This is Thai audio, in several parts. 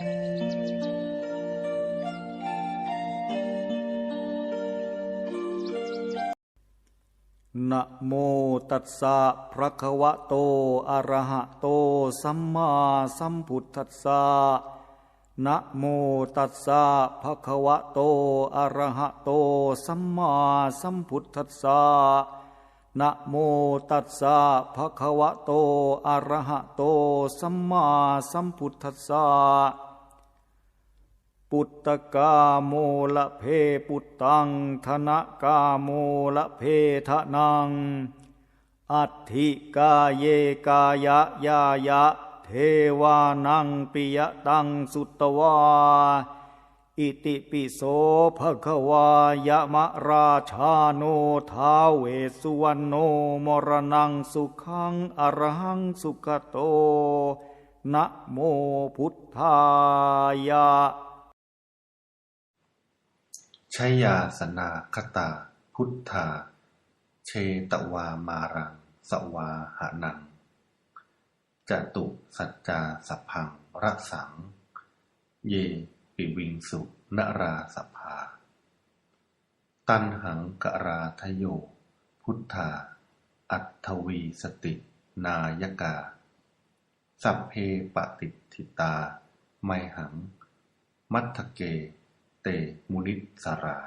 นะโมตัสสะภะคะวะโต อะระหะโต สัมมาสัมพุทธัสสะนะโมตัสสะภะคะวะโต อะระหะโต สัมมาสัมพุทธัสสะนะโมตัสสะภะคะวะโต อะระหะโต สัมมาสัมพุทธัสสะ ปุตตกาโมละเพปุตตังธนกาโมละเพทะนัง อัตถิกาเยกายะยายะ เทวานังปิยตังสุตวา อิติปิโสภควายะมะราชาโนท้าเวสุวรรณโนมรณังสุขังอรหังสุขโตนะโมพุทธายะ ชยาสนาคตา พุทธา เชตวามารัง สวาหานัง จตุสัจจาสัพพังรักสัง เย ปิวิงสุนราสภาตันหังกราทโย พุทธา อัตถวีสติ นายกา สัพเพปฏิทิตา ไมหัง มัทธเก มุนิสรา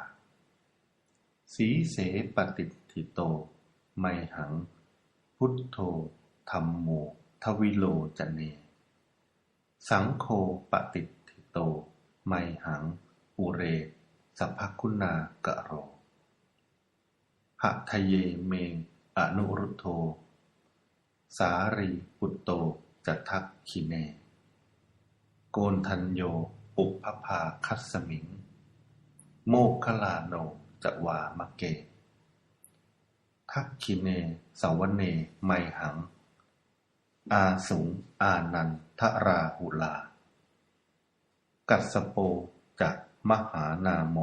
สีเสปฏิทิโต ไมหัง พุทโธธรรมโม ทวิโลจเน สังโฆปฏิทิโต ไมหัง อุเร สัพพคุณากะโรหะทะเยเม อนุรุทโธสารีปุตโตจัทักขิเน โกนทัญโย ปุพพาคัสสมิง โมคคลาโนจวามะเก ทักขิเนสาวเน ไมหัง อาสุง อานันทราหุลา กัสโปจักมหานาโม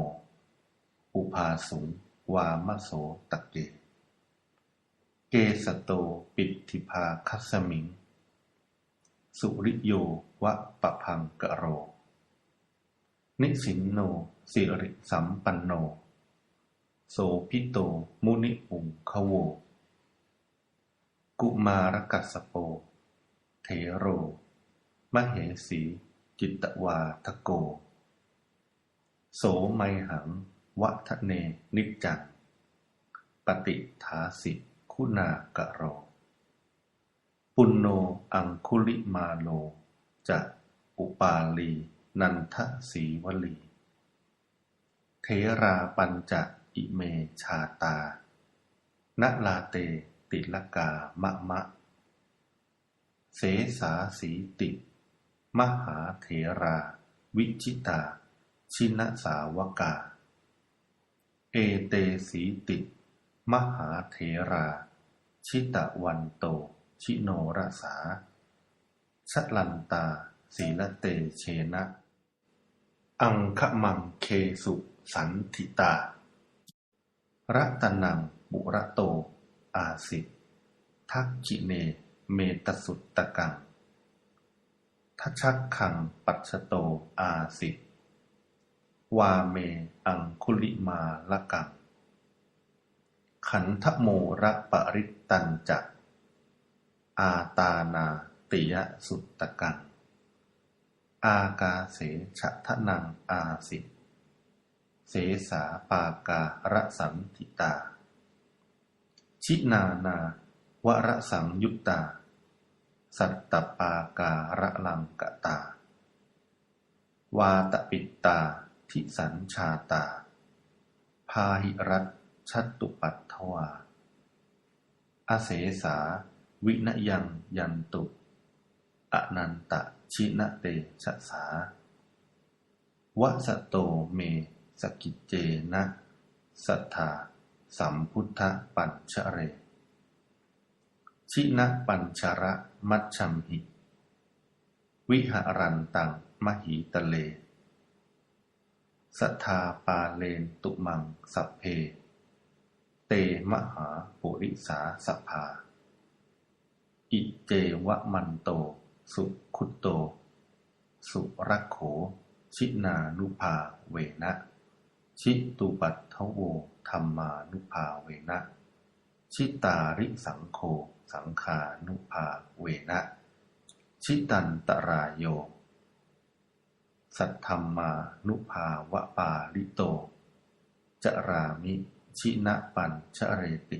อุภาสุง วามโสตะเก เกสโตปิทิภาคัสสมิง สุริโยวะปะพังกะโร นิสินโน สิริสัมปันโน โสพิโต มุนิอุงคโว กุมารกัสโปเถโร มเหสี จิตตวาทโก โสไมหัง วัฒเน นิจจัง ปฏิฐาสิคุณากะโร ปุณโน อังคุลิมาโลจะอุปาลี นันทสีวลี เทราปัญจอิเมชาตานลาเตติลกามะมะ เสสาสีติ มหาเถรา วิชิตา ชินสาวกา เอเตสีติ มหาเถรา ชิตะวันโต ชิโนรสาชลันตาศีลเตเชนะ อังคมังเคสุสันทิตา รัตนังบุระโต อาสิทักขิเน เมตสุตตะกังทัชชักขังปัชโตอาสิวาเมอังคุลิมาละกัง ขันธโมระปริตตัญจะอาตานาติยสุตตะกัง อากาเสฉะทะนังอาสิเสสาปาการะสันติตา ชินานาวรสังยุตตา สัตตปาการะลังกตา วาตปิตตาทิสัญชาตา พาหิรัตชัตตุปัตถวา อเสสาวินยังยันตุ อนันตชินะเตชะสาวะสะโตเมสกิจเจนะสัทธาสัมพุทธปัญชเร ชินะปัญชระมัชชัมหิ วิหารันตังมหิตะเล สัทธาปาเลนตุมังสัพเพ เตมหาปุริสาสภา อิเจวะมันโต สุขุตโต สุรักโข ชินานุภาเวนะ ชิตุปัตถโวธรรมานุภาเวนะ ชิตาริสังโฆสังขานุภาเวนะ ชิตันตรายโย สัทธรรมานุภาวะปาลิโต จรามิ ชินะปัญชเรติ